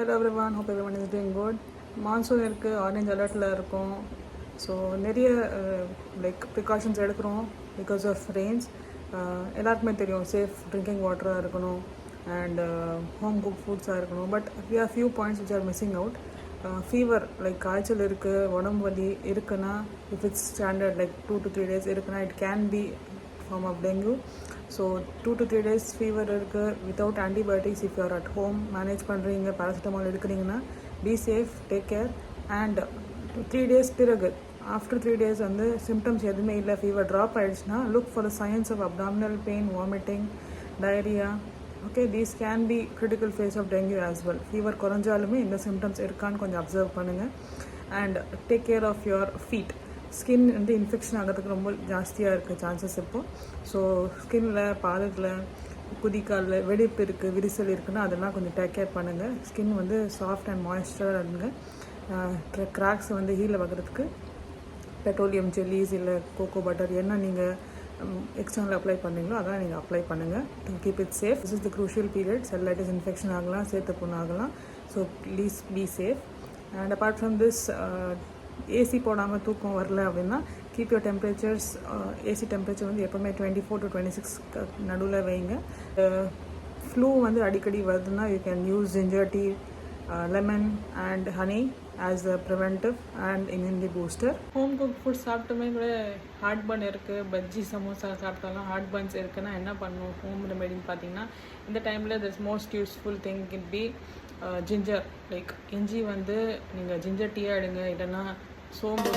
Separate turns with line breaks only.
Hello everyone hope everyone is doing good monsoon இருக்குது orange அலர்ட்டில் இருக்கும். ஸோ நிறைய லைக் ப்ரிகாஷன்ஸ் எடுக்கிறோம் பிகாஸ் ஆஃப் ரெயின்ஸ் எல்லாருக்குமே தெரியும் சேஃப் ட்ரிங்கிங் வாட்டராக இருக்கணும் அண்ட் ஹோம் குக் ஃபுட்ஸாக இருக்கணும். But we are few points which are missing out fever like காய்ச்சல் இருக்குது உடம்பு வலி இருக்குன்னா if it's standard like two to three days இருக்குன்னா it can be form of dengue so two to three days fever இருக்குது without antibiotics if you're at home manage பண்ணுறீங்க paracetamol எடுக்கிறீங்கன்னா be safe take care and three days பிறகு after three days வந்து symptoms எதுவுமே இல்லை fever drop ஆயிடுச்சுன்னா look for signs of abdominal pain vomiting diarrhoea okay these can be critical phase of dengue as well fever குறைஞ்சாலுமே இந்த symptoms இருக்கான்னு கொஞ்சம் observe பண்ணுங்கள் and take care of your feet skin வந்து infection ஆகிறதுக்கு ரொம்ப ஜாஸ்தியாக இருக்குது சான்சஸ் இப்போது ஸோ ஸ்கின்னில் பாதத்தில் குதிக்காலில் வெடிப்பு இருக்குது விரிசல் இருக்குன்னா அதெல்லாம் கொஞ்சம் டேக் கேர் பண்ணுங்கள் ஸ்கின் வந்து சாஃப்ட் அண்ட் மாய்ஸ்டராக இருங்க கிராக்ஸ் வந்து ஹீலில் வைக்கிறதுக்கு பெட்ரோலியம் ஜெல்லிஸ் இல்லை கோகோ பட்டர் என்ன நீங்கள் எக்ஸ்டர்னல் அப்ளை பண்ணீங்களோ அதெல்லாம் நீங்கள் அப்ளை பண்ணுங்கள் to keep it safe this is the crucial period cellulitis infection ஆகலாம் சேர்த்து புண்ணு ஆகலாம் so please be safe and apart from this AC போடாமல் தூக்கம் வரல அப்படின்னா keep your temperatures AC temperature வந்து எப்போவுமே twenty four to twenty six நடுவில் வைங்க. ஃப்ளூ வந்து அடிக்கடி வருதுன்னா you can use ginger tea lemon and honey as a preventive and immunity booster home cook food சாப்பிட்டுமே கூட ஹார்ட் பர்ன் இருக்குது பஜ்ஜி சமோசா சாப்பிட்டாலும் ஹார்ட் பர்ன்ஸ் இருக்குன்னா என்ன பண்ணுவோம்? ஹோம் ரெமெடின்னு பார்த்தீங்கன்னா இந்த டைமில் this most useful thing it be ginger like இஞ்சி வந்து நீங்கள் ஜிஞ்சர் டீயாக எடுங்க இல்லைன்னா சோம்பு.